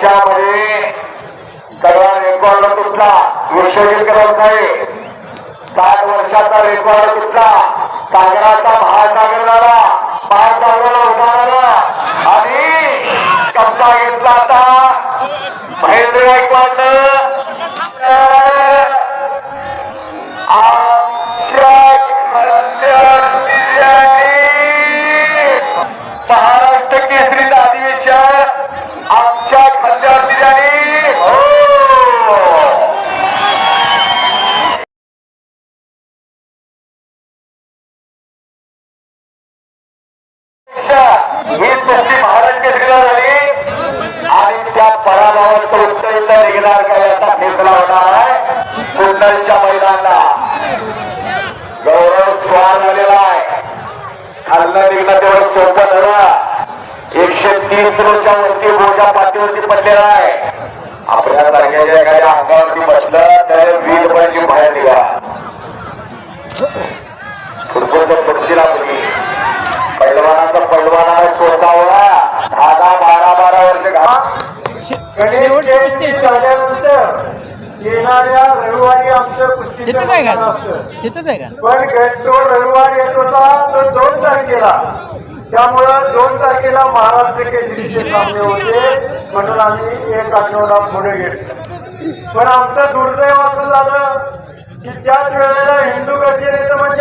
पक्षामध्ये सगळा रेकॉर्ड तुटला विश्वजित करत नाही. साठ वर्षाचा रेकॉर्ड तुटला सागराचा महासागर झाला महासागराला उभारला आणि कब्जा घेतला आता. महेंद्र गायकवाड ही तशी महाराज केसरीला झाली. आणि त्या पराभवाचं उत्तर इथं निघणार का याचा फेसला होणार आहे. कुंडलच्या महिलांना गौरव स्वार झालेला आहे. खाल्लं निघणं तेवढं सोपं झालं एकशे तीस रोजच्या वरती बोजा पाठीवरती पडलेला आहे. आपल्या सारख्याच्या एखाद्या अंगावरती बसलं तर वीज म्हणजे बाहेर निघा. फुटबॉलच्या पैलवानाचा पैलवानाला सोसावा दहा बारा बारा वर्ष गणेश झाल्यानंतर येणाऱ्या रविवारी आमचं कुस्तीचं तिथंच आहे मैदान का असतं. तिथंच आहे का? पण तो रविवार येत होता तो दोन तारखेला. त्यामुळं दोन तारखेला महाराष्ट्र केसरीचे सामने होते म्हणून आम्ही एक आठवडा पुढे घेतलं पण आमचं दुर्दैव असं झालं की त्याच वेळेला हिंदू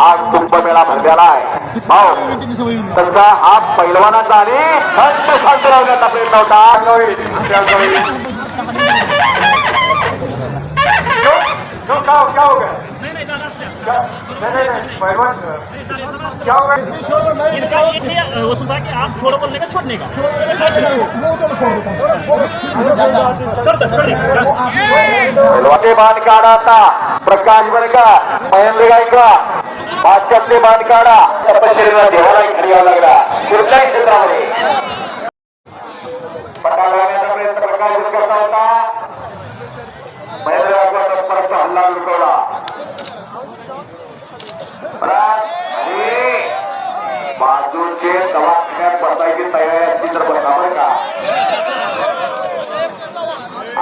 हा कुंभमेळा भरलेला आहे. तसा हा पैलवानाचा आणि थंड शांत लावण्याचा प्रयत्न होता. No, क्या क्या हो गया? नहीं नहीं नहीं क्या हो गया? का छोड़ने का। बाँध काढा बाजूचे दवाखान्यात बसायची तयारी असली तर बसा बरं का.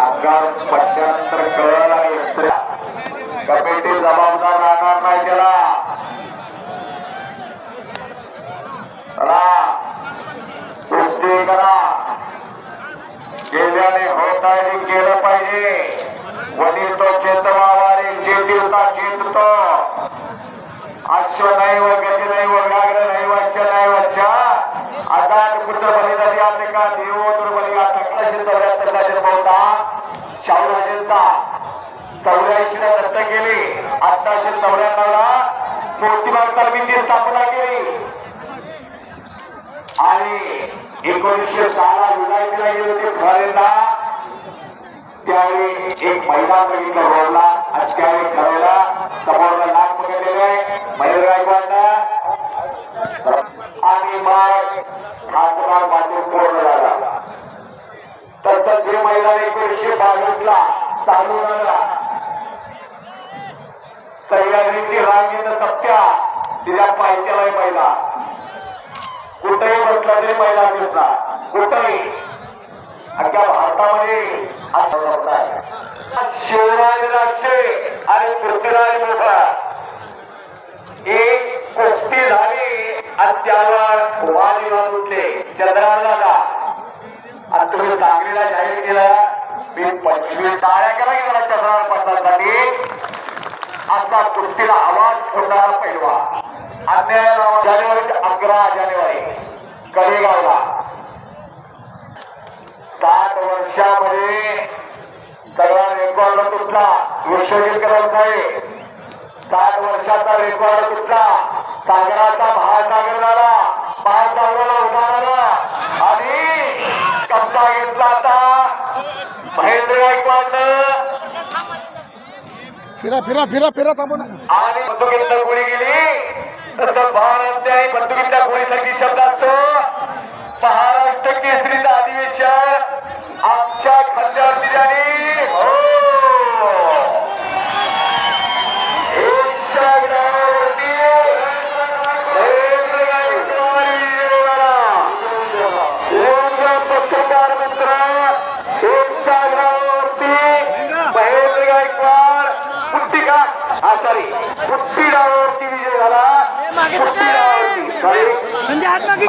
आकार पट्ट्यानंतर कळलं आणि कमिटी जबाबदार राहणार नाही त्याला. चला. करा. केल्याने होत आहे केलं पाहिजे. वडील तो चेतवावा रे चेतिवता चेततो. अश्व नाही चौऱ्याऐंशी ला दत्त केली. अठराशे चौऱ्याण्णवला ज्योतिबा समितीची स्थापना केली. आणि एकोणीसशे सहाला विलायतीला गेले होते फळेला त्यावेळी एक महिला बघितलं रोडला आणि त्यावेळी ठरवला समोरला नाक पकडलेलं आहे. मयूर गायकवाडनं आणि मग खासदार माझे पूर्ण झाला. तसं जे महिला एकोणीसशे बावीस ला चालू झाला सह्याद्रीची रांगीत सत्या. तिला पायथ्याला महिला. कुठेही म्हटलं तरी महिला दिसला कुठेही. अख्ख्या भारतामध्ये हा सर्वत्र शिवराज राक्षे आणि पृथ्वीराज मोठा एक कुस्ती झाली आणि त्यावर वादविवाद उठले. चंद्राला जा आणि तुम्ही सांगलीला जाहीर केला. मी पंचवीस टाळ्या केला गेला चंद्रावर पडण्यासाठी असा कृतीला आवाज फोडणारा पैलवा अन्यायाला जानेवारी अकरा जानेवारी. कडेगावला. सात वर्षामध्ये सगळा रेकॉर्ड तुटला. विश्वजित करत नाही साठ वर्षाचा रेकॉर्ड तुटला. सागराचा महासागर झाला. महासागराला उभारला आणि कप्पा घेतला आता महेंद्र गायकवाडनं फिरा फिरा फिरा फिरा थांबू ना आणि बंदुकीतनं गोळी गेली. तसं भारत आणि बंदुकीतल्या गोळीसाठी शब्द असतो. महाराष्ट्र केसरीचा आधी सॉरी कुट्टी डावावरती विजय झाला. संजय हात मागे